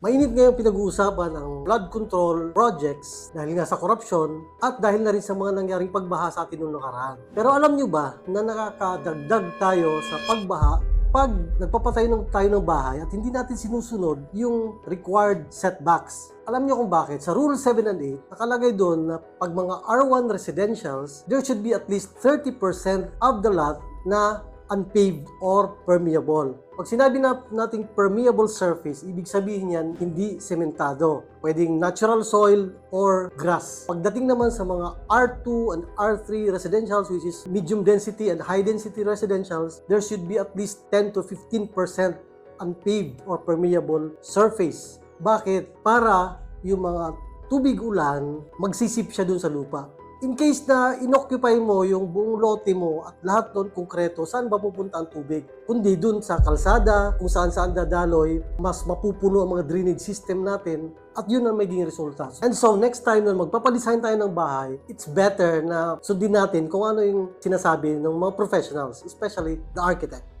Mainit ngayon pinag-uusapan ang flood control projects dahil nga sa korupsyon at dahil na rin sa mga nangyaring pagbaha sa atin noong nakaraan. Pero alam nyo ba na nakakadagdag tayo sa pagbaha pag nagpapatay ng tayo ng bahay at hindi natin sinusunod yung required setbacks. Alam niyo kung bakit? Sa Rule 7 and 8, nakalagay doon na pag mga R1 residentials, there should be at least 30% of the lot na unpaved or permeable. Pag sinabi na nating permeable surface, ibig sabihin yan hindi sementado. Pwedeng natural soil or grass. Pagdating naman sa mga R2 and R3 residentials which is medium density and high density residentials, there should be at least 10 to 15% unpaved or permeable surface. Bakit? Para yung mga tubig ulan, magsisip siya dun sa lupa. In case na inoccupy mo yung buong lote mo at lahat doon konkreto, saan ba pupunta ang tubig? Kundi dun sa kalsada, kung saan saan dadaloy, mas mapupuno ang mga drainage system natin at yun ang magiging resulta. And so, next time na magpapadesign tayo ng bahay, it's better na sundin natin kung ano yung sinasabi ng mga professionals, especially the architect.